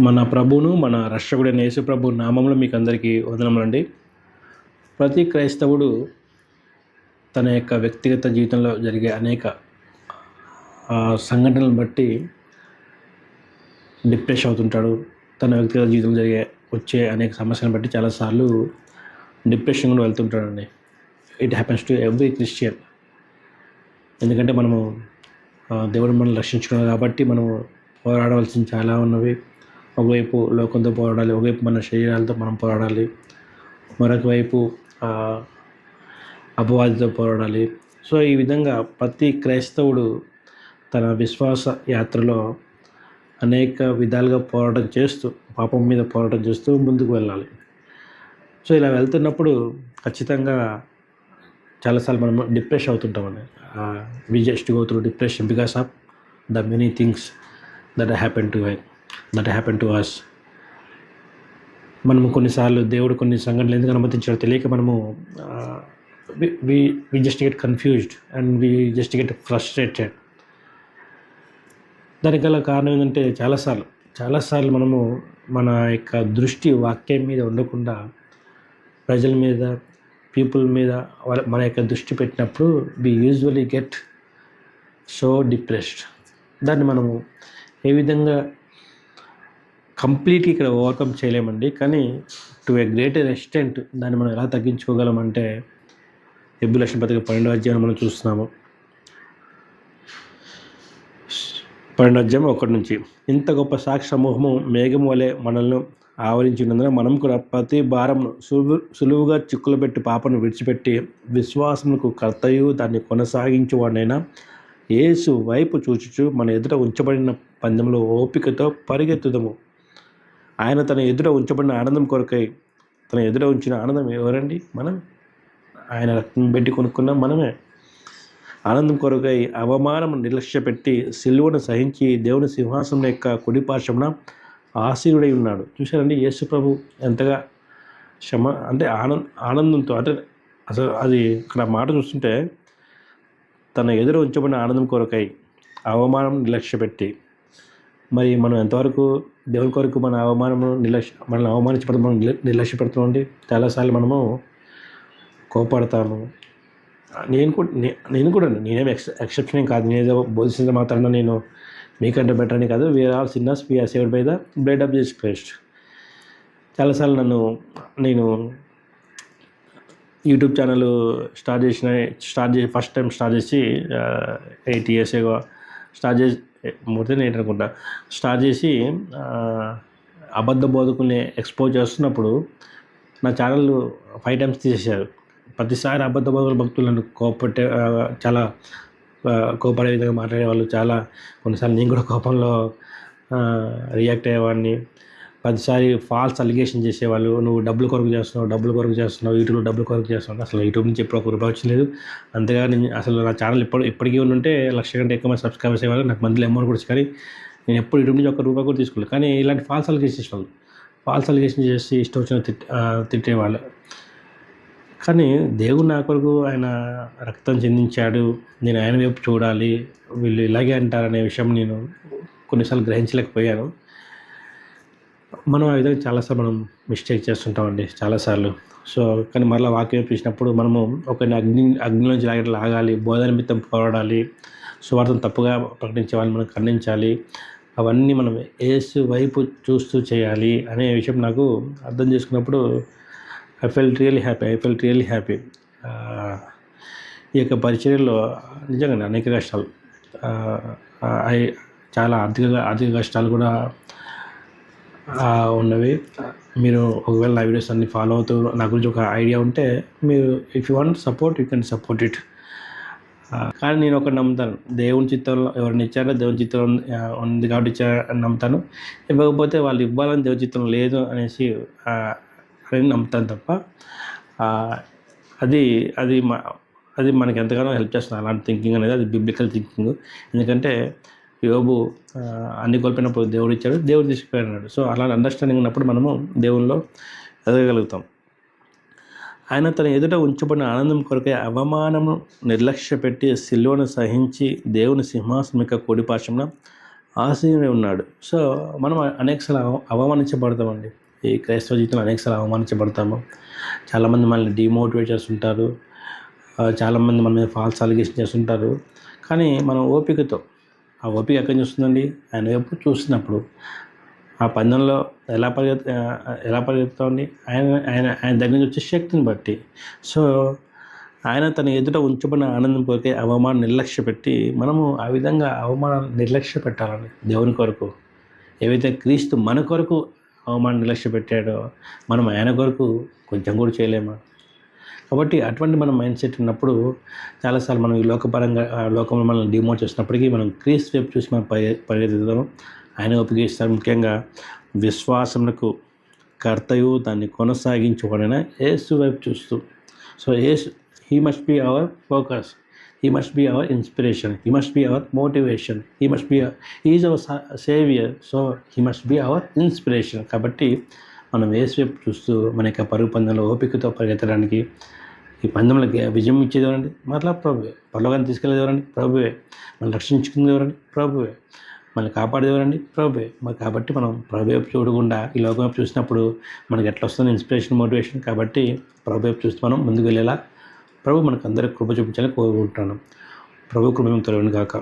మన ప్రభువును మన రక్షకుడైన యేసుప్రభు నామంలో మీకు అందరికీ వదనములండి. ప్రతి క్రైస్తవుడు తన యొక్క వ్యక్తిగత జీవితంలో జరిగే అనేక సంఘటనలను బట్టి డిప్రెషన్ అవుతుంటాడు. తన వ్యక్తిగత జీవితంలో జరిగే వచ్చే అనేక సమస్యలను బట్టి చాలాసార్లు డిప్రెషన్ కూడా వెళ్తుంటాడండి. It happens to every Christian. ఎందుకంటే మనము దేవుడు మనల్ని రక్షించుకున్నాం కాబట్టి మనము పోరాడవలసింది చాలా ఉన్నవి. ఒకవైపు లోకంతో పోరాడాలి ఒకవైపు మన శరీరాలతో మనం పోరాడాలి మరొక వైపు అపవాదితో పోరాడాలి. సో ఈ విధంగా ప్రతి క్రైస్తవుడు తన విశ్వాస యాత్రలో అనేక విధాలుగా పోరాటం చేస్తూ పాపం మీద పోరాటం చేస్తూ ముందుకు వెళ్ళాలి. సో ఇలా వెళ్తున్నప్పుడు ఖచ్చితంగా చాలాసార్లు మనం depression అవుతుంటామని we just go through depression because of the many things that happen to that happen to us మనము కొన్నిసార్లు దేవుడు కొన్ని సంఘటనలు ఎందుకు అనుమతించాడో తెలియక మనము we just get confused and we just get frustrated దానికి గల కారణం ఏంటంటే చాలాసార్లు చాలాసార్లు మనము మన యొక్క దృష్టి వాక్యం మీద ఉండకుండా ప్రజల మీద పీపుల్ మీద వాళ్ళ మన యొక్క దృష్టి పెట్టినప్పుడు we usually get so depressed దాన్ని మనము ఏ విధంగా కంప్లీట్గా ఇక్కడ ఓవర్కమ్ చేయలేమండి. కానీ టు ఏ గ్రేటర్ ఎక్స్టెంట్ దాన్ని మనం ఎలా తగ్గించుకోగలం అంటే ఎబ్యులేషన్ పత్రిక పన్నెండో అధ్యాయం మనం చూస్తున్నాము. పన్నెండు అధ్యాయం ఒకటి నుంచి ఇంత గొప్ప సాక్షి సమూహము మేఘం వలె మనల్ని ఆవరించినందున మనం కూడా ప్రతి భారంను సులువు సులువుగా చిక్కులు పెట్టి పాపను విడిచిపెట్టి విశ్వాసముకు కర్తయు దాన్ని కొనసాగించేవాడైనా యేసు వైపు చూచుచు మన ఎదుట ఉంచబడిన పందెంలో ఓపికతో పరిగెత్తుదము. ఆయన తన ఎదుట ఉంచబడిన ఆనందం కొరకై తన ఎదుట ఉంచిన ఆనందం ఎవరండి? మనం. ఆయన రక్తం పెట్టి కొనుక్కున్నాం మనమే. ఆనందం కొరకై అవమానం నిర్లక్ష్యపెట్టి సిల్వను సహించి దేవుని సింహాసనం యొక్క కుడిపార్శ్వమున ఆశీనుడై ఉన్నాడు. చూశారండి యేసు ప్రభు ఎంతగా క్షమ అంటే ఆనంద ఆనందంతో అంటే అసలు అది ఇక్కడ మాట చూస్తుంటే తన ఎదురు ఉంచబడిన ఆనందం కొరకై అవమానం నిర్లక్ష్యపెట్టి మరి మనం ఎంతవరకు దేవుని కొరకు మన అవమానము నిర్లక్ష్య మనల్ని అవమానించబడతాం మనం నిర్ల- నిర్లక్ష్యపెడుతున్నామండి చాలాసార్లు మనము కోపడతాము. నేను కూడా నేను కూడా నేనేం ఎక్స్ ఎక్సెప్షన్ ఏం కాదు. నేనేదో బోధించిన మాత్రాన నేను మీకంటే బెటర్ అని కాదు. We're all sinners we're saved by the blood of Jesus Christ చాలాసార్లు నన్ను నేను యూట్యూబ్ ఛానల్ స్టార్ట్ చేసిన స్టార్ట్ చేసి ఫస్ట్ టైం స్టార్ట్ చేసి ఎయిట్ ఇయర్స్ ఏగో స్టార్ట్ చేసి మోర్ దెన్ ఎయిట్ అనుకుంటా స్టార్ట్ చేసి అబద్ధ బోధకుల్ని ఎక్స్పోజ్ చేస్తున్నప్పుడు నా ఛానల్ ఫైవ్ టైమ్స్ తీసేశారు. ప్రతిసారి అబద్ధ బోధకుల భక్తులను కోపట్టే చాలా కోపడే విధంగా మాట్లాడేవాళ్ళు. చాలా కొన్నిసార్లు నేను కూడా కోపంలో రియాక్ట్ అయ్యేవాడిని. పదిసారి ఫాల్స్ అలిగేషన్ చేసేవాళ్ళు నువ్వు డబ్బులు కొరకు చేస్తున్నావు డబ్బులు కొరకు చేస్తున్నావు యూట్యూబ్లో డబ్బులు కొరకు చేస్తున్నావు. అసలు యూట్యూబ్ నుంచి ఎప్పుడు ఒక రూపాయి వచ్చిలేదు అంతగా నేను అసలు నా ఛానల్ ఎప్పుడు ఇప్పటికీ ఉంటే లక్ష కంటే ఎక్కువ మంది సబ్స్క్రైబర్స్ అయ్యేవాళ్ళు నాకు మందులు అమౌంట్ కూడా కానీ నేను ఎప్పుడు యూట్యూబ్ నుంచి ఒక రూపాయి కూడా తీసుకోలేదు. కానీ ఇలాంటి ఫాల్స్ అలిగేషన్ చేసేవాళ్ళు ఫాల్స్ అలిగేషన్ చేసి ఇష్టం వచ్చిన తిట్ తిట్టేవాళ్ళు. కానీ దేవుడు నా కొరకు ఆయన రక్తం చెందించాడు. నేను ఆయన వైపు చూడాలి. వీళ్ళు ఇలాగే అంటారనే విషయం నేను కొన్నిసార్లు గ్రహించలేకపోయాను. మనం ఆ విధంగా చాలాసార్లు మనం మిస్టేక్ చేస్తుంటామండి చాలాసార్లు. సో కానీ మరలా వాక్యం చూసినప్పుడు మనము ఒకరిని అగ్ని అగ్నిలోంచి లాగ లాగాలి బోధన నిమిత్తం పోరాడాలి సువార్తను తప్పుగా ప్రకటించే వాళ్ళని మనం ఖండించాలి అవన్నీ మనం ఏసు వైపు చూస్తూ చేయాలి అనే విషయం నాకు అర్థం చేసుకున్నప్పుడు I felt really happy I felt really happy. ఈ యొక్క పరిచర్యలో నిజంగా అనేక కష్టాలు. ఐ- చాలా ఆర్థిక ఆర్థిక కష్టాలు కూడా ఉన్నవి. మీరు ఒకవేళ నా వీడియోస్ అన్ని ఫాలో అవుతూ నా గురించి ఒక ఐడియా ఉంటే మీరు if you want support you can support it కానీ నేను ఒకటి నమ్ముతాను. దేవుని చిత్తంలో ఎవరిని ఇచ్చారో దేవుని చిత్రం ఉంది కాబట్టి ఇచ్చారని నమ్ముతాను. ఇవ్వకపోతే వాళ్ళు ఇవ్వాలని దేవుని చిత్రం లేదు అనేసి అని నమ్ముతాను తప్ప అది అది మా అది మనకి ఎంతగానో హెల్ప్ చేస్తుంది. అలాంటి థింకింగ్ అనేది అది బిబ్లికల్ థింకింగ్ ఎందుకంటే యోబు అన్ని కోల్పోయినప్పుడు దేవుడు ఇచ్చాడు దేవుడు తీసుకుపోయాడు సో అలాంటి అండర్స్టాండింగ్ ఉన్నప్పుడు మనము దేవుల్లో ఎదగలుగుతాం ఆయన తన ఎదుట ఉంచబడిన ఆనందం కొరకే అవమానము నిర్లక్ష్య పెట్టి సిల్వను సహించి దేవుని సింహాసనం యొక్క కుడిపాశమున ఆశీనుడే ఉన్నాడు. సో మనం అనేకసార్లు అవ అవమానించబడతామండి. ఈ క్రైస్తవ జీవితంలో అనేకసార్లు అవమానించబడతాము. చాలామంది మనల్ని డిమోటివేట్ చేస్తుంటారు. చాలామంది మన మీద ఫాల్స్ అలిగేషన్ చేస్తుంటారు. కానీ మనం ఓపికతో ఆ ఓపిక ఎక్కడి నుంచి వస్తుందండి ఆయన వైపు చూస్తున్నప్పుడు. ఆ పందెంలో ఎలా పరిగెత్ ఎలా పరిగెత్తామండి ఆయన ఆయన ఆయన దగ్గర నుంచి వచ్చే శక్తిని బట్టి. సో ఆయన తన ఎదుట ఉంచబడిన ఆనందం కోరికే అవమానం నిర్లక్ష్య పెట్టి మనము ఆ విధంగా అవమానం నిర్లక్ష్య పెట్టాలండి దేవుని కొరకు. ఏవైతే క్రీస్తు మన కొరకు అవమానం నిర్లక్ష్య పెట్టాడో మనం ఆయన కొరకు కొంచెం కూడా చేయలేమా? కాబట్టి అటువంటి మనం మైండ్ సెట్ ఉన్నప్పుడు చాలాసార్లు మనం ఈ లోకపరంగా ఆ లోకంలో మనల్ని డిమోట్ చేసినప్పటికీ మనం క్రీస్ వైపు చూసి మనం పరి పరిగెత్తుతాం ఆయన ఉపయోగిస్తారు ముఖ్యంగా విశ్వాసమునకు కర్తయు దాన్ని కొనసాగించుకోవడైనా ఏసు వైపు చూస్తూ. So Yesu he must be our focus he must be our inspiration he must be our motivation he must be is our saviour so he must be our inspiration కాబట్టి మనం వేసి చూస్తూ మన యొక్క పరుగు పందెంలో ఓపికతో పరిగెత్తడానికి ఈ పందెంలకి విజయం ఇచ్చేది ఎవరండి? మరలా ప్రభువే. పరలోకాన్ని తీసుకెళ్ళేది ఎవరండి? ప్రభువే. మనం రక్షించుకునేది ఎవరండి? ప్రభువే. మనల్ని కాపాడేది ఎవరండి? ప్రభువే. మరి కాబట్టి మనం ప్రభు వైపు చూడకుండా ఈ లోకం వైపు చూసినప్పుడు మనకి ఎట్లా వస్తుంది? ఇన్స్పిరేషన్ మోటివేషన్ కాబట్టి ప్రభు వైపు చూస్తే మనం ముందుకు వెళ్ళేలా ప్రభు మనకు అందరికి కృప చూపించాలని కోరుకుంటున్నాను. ప్రభు కృప మేము తొలగను కాక